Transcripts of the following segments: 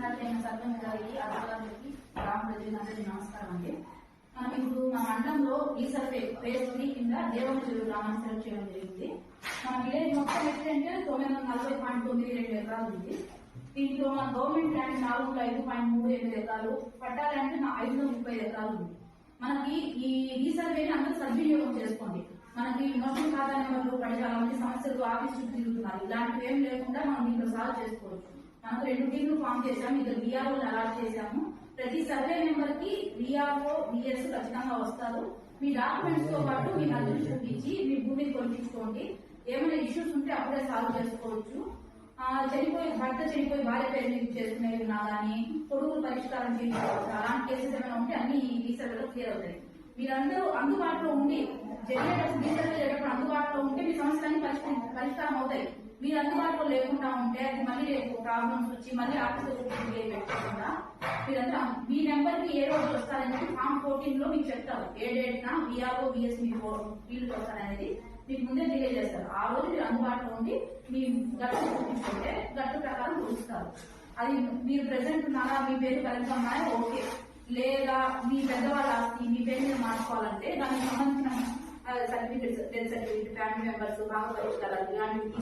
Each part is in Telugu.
ఉన్నట్లయిన సర్వం గారికి అధికారులకి గ్రామ ప్రజలందరికీ నమస్కారం అండి. మనం ఇప్పుడు మా మండలంలో ఈ సర్వే ఫేజ్ త్రీ కింద దేవమజూరు గ్రామాన్ని సెలెక్ట్ చేయడం జరిగింది. మన విలేజ్ మొత్తం ఎట్లంటే తొమ్మిది వందల నలభై పాయింట్ తొమ్మిది రెండు ఎకరాలు ఉంది. దీంట్లో మన గవర్నమెంట్ ల్యాండ్ నాలుగు వందల ఐదు పాయింట్ మూడు ఎనిమిది ఎకరాలు పట్టా ల్యాండ్ నా ఐదు వందల ముప్పై ఎకరాలు ఉంది. మనకి ఈ ఈ రీసర్వేని అందరూ సద్వినియోగం చేసుకోండి. మనకి మొత్తం ఖాతా నెంబర్లు పడి చాలా సమస్యలు ఆఫీస్ చుట్టూ తిరుగుతున్నారు. ఇలాంటివి ఏం లేకుండా మనం దీంట్లో సాల్వ్ చేసుకోవచ్చు. మనకు రెండు టీంలు ఫామ్ చేశాము. ఇద్దరు విఆర్ఓ అలాట్ చేశాము. ప్రతి సర్వే నెంబర్కి విఆర్ఓ విఎస్ ఖచ్చితంగా వస్తారు. మీ డాక్యుమెంట్స్తో పాటు మీ హద్దులు చూపించి మీ భూమిని కొలిపించుకోండి. ఏమైనా ఇష్యూస్ ఉంటే అప్పుడే సాల్వ్ చేసుకోవచ్చు. చనిపోయి భర్త చనిపోయి భార్య పేరు మీద చేసుకునేవి ఉన్నా కానీ కొడుకులు పరిష్కారం చేయించుకోవచ్చు. అలాంటి కేసెస్ ఏమైనా ఉంటే అన్ని ఈ సర్వేలో క్లియర్ అవుతాయి. మీరందరూ అందుబాటులో ఉండి జనరేటర్స్ ఈ అందుబాటులో ఉంటే మీ సమస్యలన్నీ పరిష్కారం అవుతాయి. మీరు అందుబాటులో లేకుండా ఉంటే అది మళ్ళీ రేపు ప్రాబ్లమ్స్ వచ్చి మళ్ళీ ఆఫీస్ పెట్టకుండా మీరంతా మీ నెంబర్కి ఏ రోజు వస్తారని ఫామ్ ఫోర్టీన్లో మీకు చెప్తారు. ఏ డేట్ నా విఆర్ఓ విఎస్ మీ ఫీల్డ్ వస్తారనేది మీకు ముందే తెలియజేస్తారు ఆ రోజు మీరు అందుబాటులో ఉండి మీ గట్టు చూపించుకుంటే గట్టు ప్రకారం చూపిస్తారు. అది మీరు ప్రెసెంట్ ఉన్నారా మీ పేరు కరెక్ట్ ఉన్నాయా? ఓకే. లేదా మీ పెద్దవాళ్ళ ఆస్తి మీ పేరు మీద మార్చుకోవాలంటే దానికి సంబంధించిన certificates death certificate family members బాగా పరిష్కారాలు ఇలాంటివి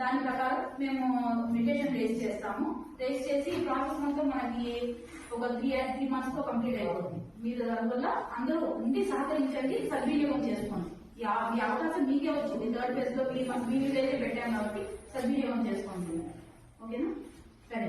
దాని ప్రకారం మేము మెడిటేషన్ రేస్ చేస్తాము. రేస్ చేసి ఈ ప్రాసెస్ మొత్తం మనకి ఒక త్రీ త్రీ మంత్స్లో కంప్లీట్ అయిపోతుంది. మీరు దానివల్ల అందరూ ఉండి సహకరించండి సద్వినియోగం చేసుకోండి. ఈ అవకాశం మీకే వచ్చింది. థర్డ్ ఫేజ్లో మీ మీ విలేజ్ పెట్టాం కాబట్టి సద్వినియోగం చేసుకోండి. ఓకేనా? సరే.